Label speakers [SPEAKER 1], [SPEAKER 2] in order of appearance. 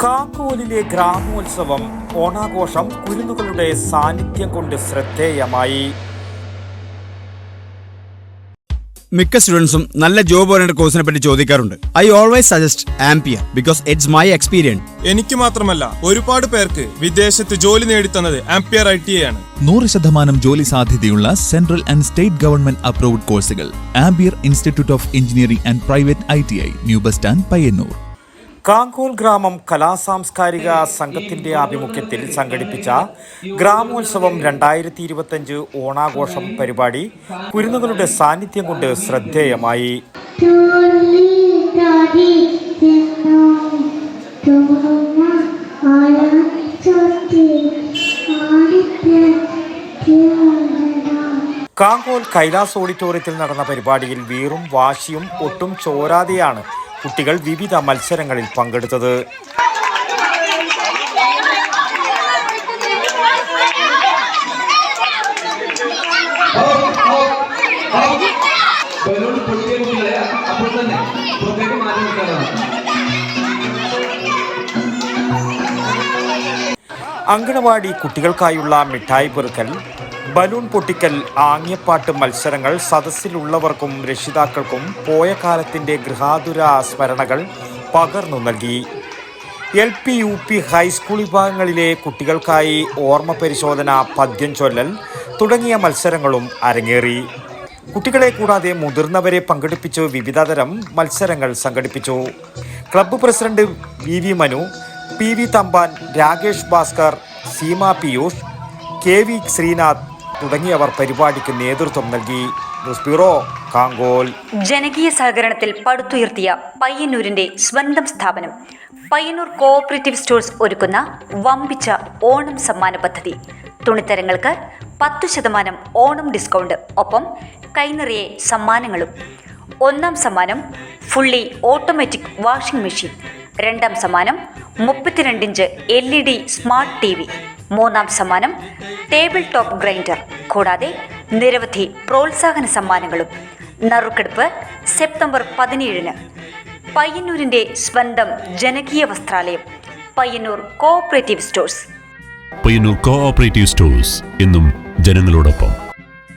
[SPEAKER 1] കാക്കോലിലെ ഗ്രാമോത്സവം ഓണാഘോഷം കുരുന്നുകളുടെ സാന്നിധ്യം കൊണ്ട് ശ്രദ്ധേയമായി.
[SPEAKER 2] മിക്ക സ്റ്റുഡൻസും നല്ല ജോബ് ഓറിയന്റഡ് കോഴ്സിനെ പറ്റി ചോദിക്കാറുണ്ട്. I always suggest Ampere because it's my experience.
[SPEAKER 3] എനിക്ക് മാത്രമല്ല ഒരുപാട് പേർക്ക് വിദേശത്ത് ജോലി നേടിത്തന്നത് ആംപിയർ ഐ ടി ആണ്.
[SPEAKER 4] നൂറ് ശതമാനം ജോലി സാധ്യതയുള്ള central and state government approved കോഴ്സുകൾ Ampere institute of engineering and private I T I new bus stand Payyanur.
[SPEAKER 1] Kankol ഗ്രാമം കലാസാംസ്കാരിക സംഘത്തിന്റെ ആഭിമുഖ്യത്തിൽ സംഘടിപ്പിച്ച ഗ്രാമോത്സവം രണ്ടായിരത്തി ഇരുപത്തഞ്ച് ഓണാഘോഷം പരിപാടി കുരുന്നുകളുടെ സാന്നിധ്യം കൊണ്ട് ശ്രദ്ധേയമായി. കാങ്കോൽ കൈലാസ് ഓഡിറ്റോറിയത്തിൽ നടന്ന പരിപാടിയിൽ വീറും വാശിയും ഒട്ടും ചോരാതെയാണ് കുട്ടികൾ വിവിധ മത്സരങ്ങളിൽ പങ്കെടുത്തത്. അങ്കണവാടി കുട്ടികൾക്കായുള്ള മിഠായി പെറുക്കൽ ബലൂൺ പൊട്ടിക്കൽ ആംഗ്യപ്പാട്ട് മത്സരങ്ങൾ സദസ്സിലുള്ളവർക്കും രക്ഷിതാക്കൾക്കും പോയ കാലത്തിന്റെ ഗൃഹാതുര സ്മരണകൾ പകർന്നു നൽകി. L P U P high school വിഭാഗങ്ങളിലെ കുട്ടികൾക്കായി ഓർമ്മ പരിശോധന പദ്യം ചൊല്ലൽ തുടങ്ങിയ മത്സരങ്ങളും അരങ്ങേറി. കുട്ടികളെ കൂടാതെ മുതിർന്നവരെ പങ്കെടുപ്പിച്ച് വിവിധതരം മത്സരങ്ങൾ സംഘടിപ്പിച്ചു. Club president V V Manu P V Thampan Rakesh Bhaskar Seema Piyush K V Sreenath തുടങ്ങിയവർ പരിപാടിക്ക് നേതൃത്വം നൽകി. കാങ്കോൽ.
[SPEAKER 5] ജനകീയ സഹകരണത്തിൽ പടുത്തുയർത്തിയ പയ്യന്നൂരിന്റെ സ്വന്തം സ്ഥാപനം. പയ്യന്നൂർ കോഓപ്പറേറ്റീവ് സ്റ്റോഴ്സ് ഒരുക്കുന്ന വമ്പിച്ച ഓണം സമ്മാന പദ്ധതി. തുണിത്തരങ്ങൾക്ക് പത്തു ശതമാനം ഓണം ഡിസ്കൗണ്ട്. ഒപ്പം കൈനിറിയെ സമ്മാനങ്ങളും. ഒന്നാം സമ്മാനം ഫുള്ളി ഓട്ടോമാറ്റിക് വാഷിംഗ് മെഷീൻ. രണ്ടാം സമ്മാനം മുപ്പത്തിരണ്ടിഞ്ച് L E D smart T V. മൂന്നാം സമ്മാനം ടേബിൾ ടോപ്പ് ഗ്രൈൻഡർ. കൂടാതെ നിരവധി പ്രോത്സാഹന സമ്മാനങ്ങളും. നറുക്കെടുപ്പ് സെപ്റ്റംബർ പതിനേഴിന് പയ്യന്നൂരിന്റെ സ്വന്തം ജനകീയ വസ്ത്രാലയം Payyanur cooperative stores.
[SPEAKER 6] Payyanur cooperative stores എന്നും ജനങ്ങളോടൊപ്പം.